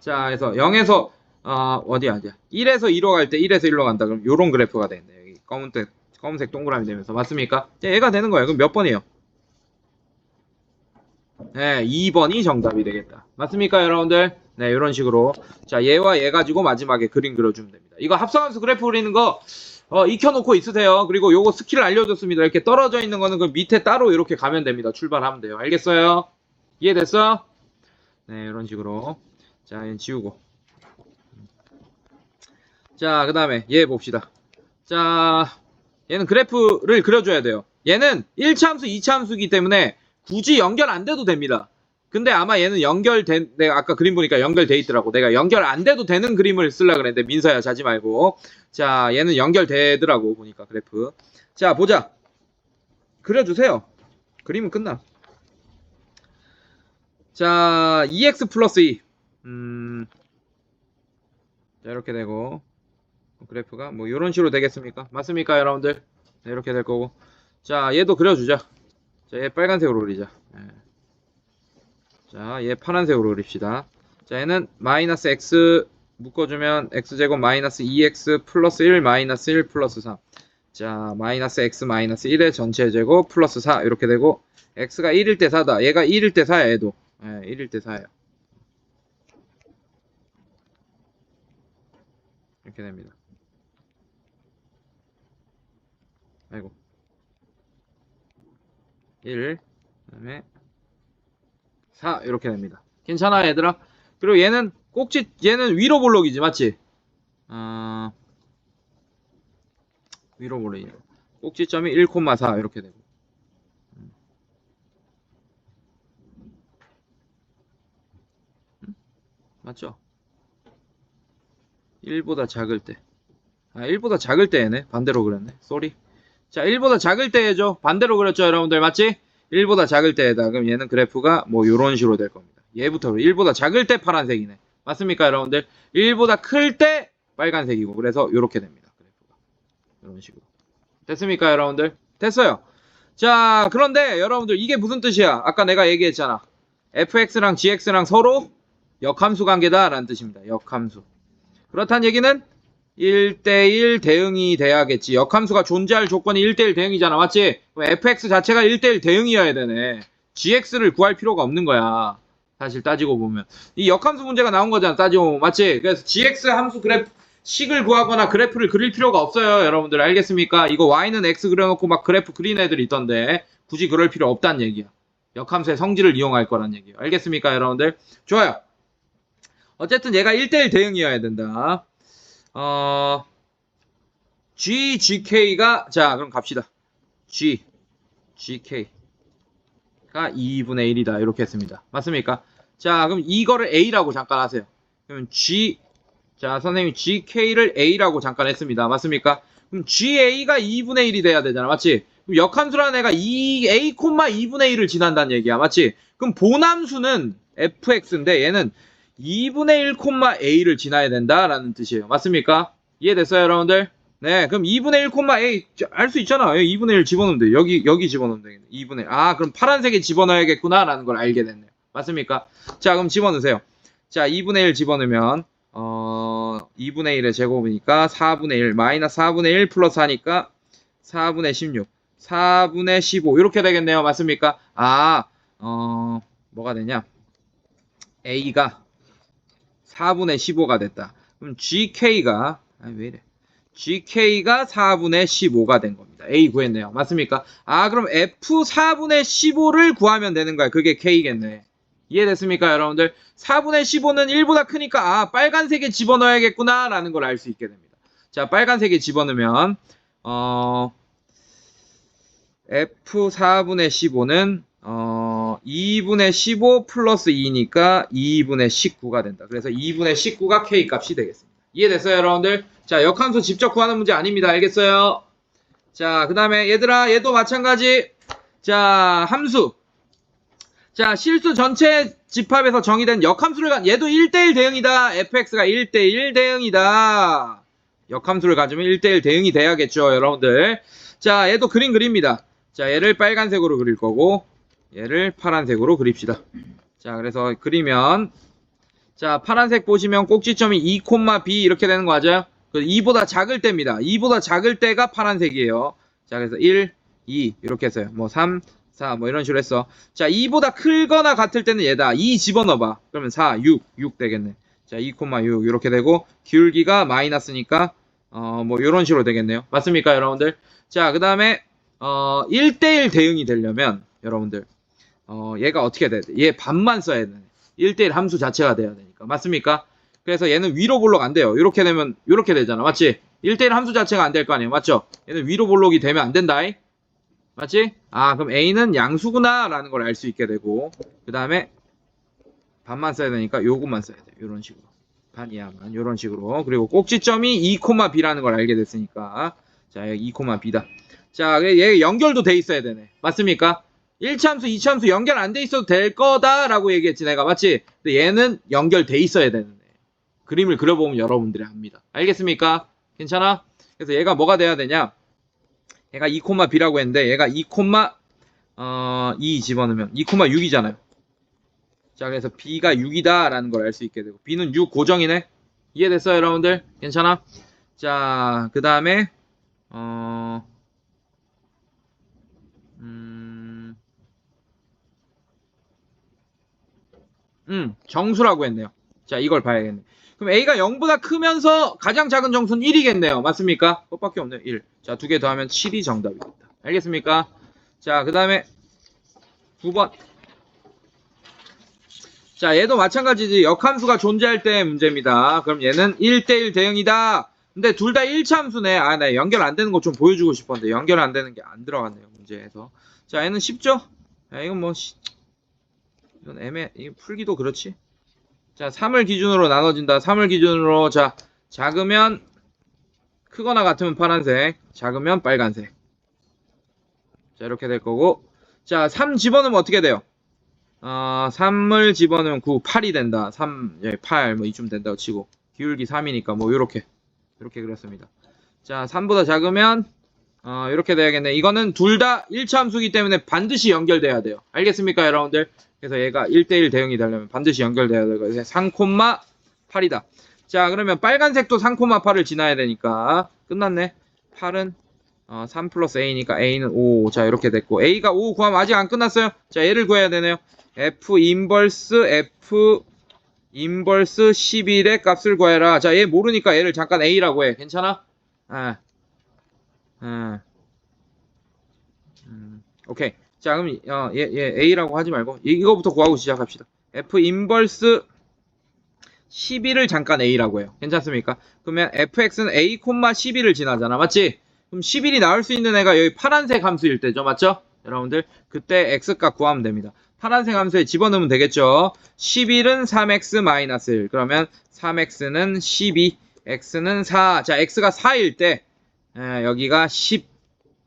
자, 그래서 0에서 어, 어디야, 어디야. 1에서 2로 갈 때 1에서 1로 간다. 그럼 요런 그래프가 되겠네. 여기 검은색, 검은색 동그라미 되면서. 맞습니까? 자, 얘가 되는 거예요. 그럼 몇 번이에요? 네, 2번이 정답이 되겠다. 맞습니까, 여러분들? 네, 이런 식으로. 자, 얘와 얘 가지고 마지막에 그림 그려주면 됩니다. 이거 합성함수 그래프 그리는 거, 어, 익혀놓고 있으세요. 그리고 요거 스킬 알려줬습니다. 이렇게 떨어져 있는 거는 그 밑에 따로 이렇게 가면 됩니다. 출발하면 돼요. 알겠어요? 이해됐어? 네, 이런 식으로. 자, 얘 지우고. 자, 그 다음에 얘 봅시다. 자, 얘는 그래프를 그려줘야 돼요. 얘는 1차 함수, 2차 함수이기 때문에 굳이 연결 안 돼도 됩니다. 근데 아마 얘는 연결된, 내가 아까 그림 보니까 연결돼 있더라고. 내가 연결 안 돼도 되는 그림을 쓰려 그랬는데, 민서야, 자지 말고. 자, 얘는 연결되더라고, 보니까, 그래프. 자, 보자. 그려주세요. 그림은 끝나. 자, 2x 플러스 2. 음, 자, 이렇게 되고. 그래프가 뭐, 이런 식으로 되겠습니까? 맞습니까, 여러분들? 네, 이렇게 될 거고. 자, 얘도 그려주자. 자, 얘 빨간색으로 그리자. 예. 자, 얘 파란색으로 그립시다. 자, 얘는 마이너스 x 묶어주면 x제곱 마이너스 2x 플러스 1 마이너스 1 플러스 3. 자, 마이너스 x 마이너스 1의 전체 제곱 플러스 4 이렇게 되고 x가 1일 때 4다. 얘가 1일 때 4야, 얘도. 예, 1일 때 4예요. 됩니다. 아이고. 1, 그다음에 4 이렇게 됩니다. 괜찮아 얘들아? 그리고 얘는 꼭지 얘는 위로 볼록이지 맞지? 어, 위로 볼록이 꼭지점이 1,4 이렇게 되고? 맞죠? 1보다 작을 때 아, 1보다 작을 때 얘네 반대로 그렸네 쏘리 자 1보다 작을 때 해줘 반대로 그렸죠 여러분들 맞지? 1보다 작을 때에다 그럼 얘는 그래프가 뭐 이런 식으로 될 겁니다. 얘부터 1보다 작을 때 파란색이네. 맞습니까 여러분들? 1보다 클 때 빨간색이고 그래서 이렇게 됩니다. 그래프가 이런 식으로 됐습니까 여러분들? 됐어요. 자 그런데 여러분들 이게 무슨 뜻이야? 아까 내가 얘기했잖아. fx랑 gx랑 서로 역함수 관계다 라는 뜻입니다. 역함수. 그렇다는 얘기는 1대1 대응이 돼야겠지. 역함수가 존재할 조건이 1대1 대응이잖아. 맞지? 그럼 fx 자체가 1대1 대응이어야 되네. gx를 구할 필요가 없는 거야. 사실 따지고 보면. 이 역함수 문제가 나온 거잖아. 따지고 보면. 맞지? 그래서 gx 함수 그래프, 식을 구하거나 그래프를 그릴 필요가 없어요. 여러분들 알겠습니까? 이거 y는 x 그려놓고 막 그래프 그린 애들 있던데 굳이 그럴 필요 없다는 얘기야. 역함수의 성질을 이용할 거란 얘기예요. 알겠습니까? 여러분들? 좋아요. 어쨌든 얘가 1대1 대응이어야 된다. 어, G, GK가, 자, 그럼 갑시다. G, GK가 2분의 1이다. 이렇게 했습니다. 맞습니까? 자, 그럼 이거를 A라고 잠깐 하세요. 그럼 G, 자, 선생님이 GK를 A라고 잠깐 했습니다. 맞습니까? 그럼 GA가 2분의 1이 돼야 되잖아. 맞지? 그럼 역함수라는 애가 2, A, 2분의 1을 지난다는 얘기야. 맞지? 그럼 본함수는 fx인데 얘는 2분의 1, a를 지나야 된다라는 뜻이에요. 맞습니까? 이해됐어요, 여러분들? 네, 그럼 2분의 1, a 알 수 있잖아. 여기 2분의 1 집어넣으면 돼. 여기 여기 집어넣으면 되겠네. 2분의 1. 아, 그럼 파란색에 집어넣어야겠구나라는 걸 알게 됐네요. 맞습니까? 자, 그럼 집어넣으세요. 자, 2분의 1 집어넣으면 어, 2분의 1의 제곱이니까 4분의 1 마이너스 4분의 1 플러스 하니까 4분의 16, 4분의 15 이렇게 되겠네요. 맞습니까? 아, 어, 뭐가 되냐? a가 4분의 15가 됐다. 그럼 GK가, 아니, 왜 이래. GK가 4분의 15가 된 겁니다. A 구했네요. 맞습니까? 아, 그럼 F 4분의 15를 구하면 되는 거야. 그게 K겠네. 이해됐습니까, 여러분들? 4분의 15는 1보다 크니까, 아, 빨간색에 집어넣어야겠구나, 라는 걸 알 수 있게 됩니다. 자, 빨간색에 집어넣으면, 어, F 4분의 15는, 어, 2분의 15 플러스 2니까 2분의 19가 된다. 그래서 2분의 19가 K 값이 되겠습니다. 이해됐어요, 여러분들? 자, 역함수 직접 구하는 문제 아닙니다. 알겠어요? 자, 그 다음에 얘들아, 얘도 마찬가지. 자, 함수. 자, 실수 전체 집합에서 정의된 역함수를 가, 얘도 1대1 대응이다. fx가 1대1 대응이다. 역함수를 가지면 1대1 대응이 돼야겠죠, 여러분들. 자, 얘도 그림 그립니다. 자, 얘를 빨간색으로 그릴 거고, 얘를 파란색으로 그립시다. 자, 그래서 그리면 자, 파란색 보시면 꼭지점이 2, B 이렇게 되는 거 맞아요? 그 2보다 작을 때입니다. 2보다 작을 때가 파란색이에요. 자, 그래서 1, 2 이렇게 했어요. 뭐 3, 4 뭐 이런 식으로 했어. 자, 2보다 크거나 같을 때는 얘다. 2 집어넣어봐. 그러면 4, 6, 6 되겠네. 자, 2, 6 이렇게 되고 기울기가 마이너스니까 어, 뭐 이런 식으로 되겠네요. 맞습니까, 여러분들? 자, 그 다음에 어, 1대1 대응이 되려면 여러분들 어, 얘가 어떻게 돼야 돼? 얘 반만 써야 되네. 1대1 함수 자체가 돼야 되니까. 맞습니까? 그래서 얘는 위로 볼록 안 돼요. 이렇게 되면 이렇게 되잖아. 맞지? 1대1 함수 자체가 안 될 거 아니에요. 맞죠? 얘는 위로 볼록이 되면 안 된다. 맞지? 아, 그럼 A는 양수구나 라는 걸 알 수 있게 되고 그 다음에 반만 써야 되니까 요것만 써야 돼요. 이런 식으로. 반 이하만 이런 식으로. 그리고 꼭지점이 2, B라는 걸 알게 됐으니까 자, 여기 2, B다. 자, 얘 연결도 돼 있어야 되네. 맞습니까? 1차함수, 2차함수 연결 안 돼 있어도 될 거다라고 얘기했지 내가 맞지? 근데 얘는 연결돼 있어야 되는 애. 그림을 그려보면 여러분들이 합니다. 알겠습니까? 괜찮아? 그래서 얘가 뭐가 돼야 되냐? 얘가 2, B라고 했는데 얘가 2, 어, 2 집어넣으면 2, 6이잖아요. 자, 그래서 B가 6이다라는 걸 알 수 있게 되고 B는 6 고정이네. 이해됐어요, 여러분들? 괜찮아? 자, 그 다음에 어, 음, 음, 정수라고 했네요. 자, 이걸 봐야겠네. 그럼 A가 0보다 크면서 가장 작은 정수는 1이겠네요. 맞습니까? 그것밖에 없네요. 1. 자, 두 개 더하면 7이 정답이겠다. 알겠습니까? 자, 그 다음에 9번. 자, 얘도 마찬가지지. 역함수가 존재할 때 문제입니다. 그럼 얘는 1대1 대응이다. 근데 둘 다 1차함수네. 아, 나 연결 안 되는 거 좀 보여주고 싶었는데 연결 안 되는 게 안 들어갔네요. 문제에서. 자, 얘는 쉽죠? 야, 이건 뭐, 시... 이건 애매, 이 풀기도 그렇지. 자, 3을 기준으로 나눠진다. 3을 기준으로, 자, 작으면, 크거나 같으면 파란색, 작으면 빨간색. 자, 이렇게 될 거고. 자, 3 집어넣으면 어떻게 돼요? 어, 3을 집어넣으면 9, 8이 된다. 3, 예, 8, 뭐 이쯤 된다고 치고. 기울기 3이니까 뭐, 요렇게. 이렇게 그렸습니다. 자, 3보다 작으면, 어, 이렇게 돼야겠네. 이거는 둘 다 1차 함수기 때문에 반드시 연결돼야 돼요. 알겠습니까, 여러분들? 그래서 얘가 1대1 대응이 되려면 반드시 연결돼야 되고 3, 8이다. 자, 그러면 빨간색도 3, 8을 지나야 되니까 끝났네. 8은 어, 3 플러스 A니까 A는 5. 자, 이렇게 됐고 A가 5 구하면 아직 안 끝났어요. 자, 얘를 구해야 되네요. F 인버스 F 인버스 11의 값을 구해라. 자, 얘 모르니까 얘를 잠깐 A라고 해. 괜찮아? 아. 아. 음, 오케이. 자, 그럼 어, 얘, 얘 A라고 하지 말고 이거부터 구하고 시작합시다. F 인버스 11을 잠깐 A라고 해요. 괜찮습니까? 그러면 fx는 A, 11을 지나잖아. 맞지? 그럼 11이 나올 수 있는 애가 여기 파란색 함수일 때죠. 맞죠? 여러분들 그때 x값 구하면 됩니다. 파란색 함수에 집어넣으면 되겠죠. 11은 3x 1 그러면 3x는 12 x는 4. 자, x가 4일 때 에, 여기가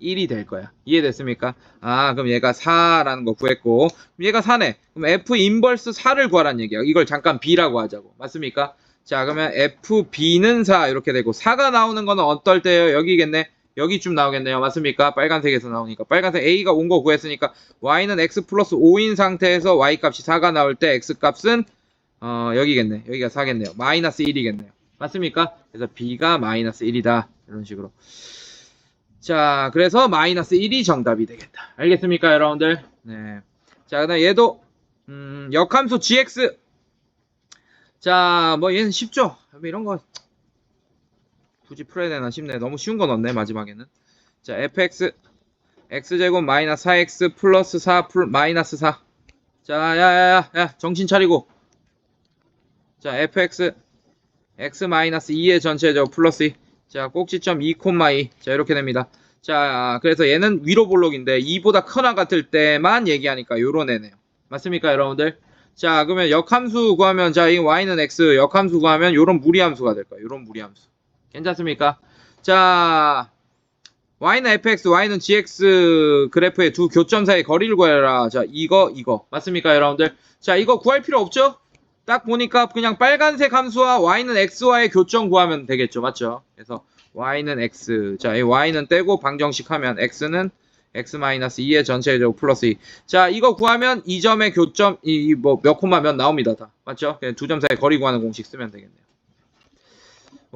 11이 될 거야. 이해됐습니까? 아, 그럼 얘가 4라는 거 구했고 얘가 4네. 그럼 f 인버스 4를 구하라는 얘기야. 이걸 잠깐 b라고 하자고. 맞습니까? 자, 그러면 fb는 4 이렇게 되고 4가 나오는 거는 어떨 때요? 여기겠네. 여기쯤 나오겠네요. 맞습니까? 빨간색에서 나오니까. 빨간색 A가 온 거 구했으니까 Y는 X 플러스 5인 상태에서 Y 값이 4가 나올 때 X 값은 어, 여기겠네. 여기가 4겠네요. 마이너스 1이겠네요. 맞습니까? 그래서 B가 마이너스 1이다. 이런 식으로. 자, 그래서 마이너스 1이 정답이 되겠다. 알겠습니까, 여러분들? 네. 자, 그 다음 얘도, 음, 역함수 GX. 자, 뭐 얘는 쉽죠? 뭐 이런 거 굳이 풀어야 되나 싶네. 너무 쉬운 건 없네, 마지막에는. 자, fx, x제곱 마이너스 4x 플러스 4 플, 마이너스 4. 자, 야, 야, 야, 야, 정신 차리고. 자, fx, x 마이너스 2의 전체제곱 플러스 2. 자, 꼭지점 2, 2. 자, 이렇게 됩니다. 자, 그래서 얘는 위로 볼록인데 2보다 크나 같을 때만 얘기하니까 요런 애네요. 맞습니까, 여러분들? 자, 그러면 역함수 구하면, 자, 이 y는 x, 역함수 구하면 요런 무리함수가 될 거예요. 요런 무리함수. 괜찮습니까? 자, y는 fx, y는 gx 그래프의 두 교점 사이의 거리를 구해라. 자, 이거, 이거. 맞습니까, 여러분들? 자, 이거 구할 필요 없죠? 딱 보니까 그냥 빨간색 함수와 y는 x와의 교점 구하면 되겠죠. 맞죠? 그래서 y는 x. 자, 이 y는 떼고 방정식 하면 x는 x-2의 전체 제곱 플러스 2. 자, 이거 구하면 이 점의 교점, 이뭐 몇 콤마 몇 나옵니다. 다. 맞죠? 그냥 두 점 사이 거리 구하는 공식 쓰면 되겠네요.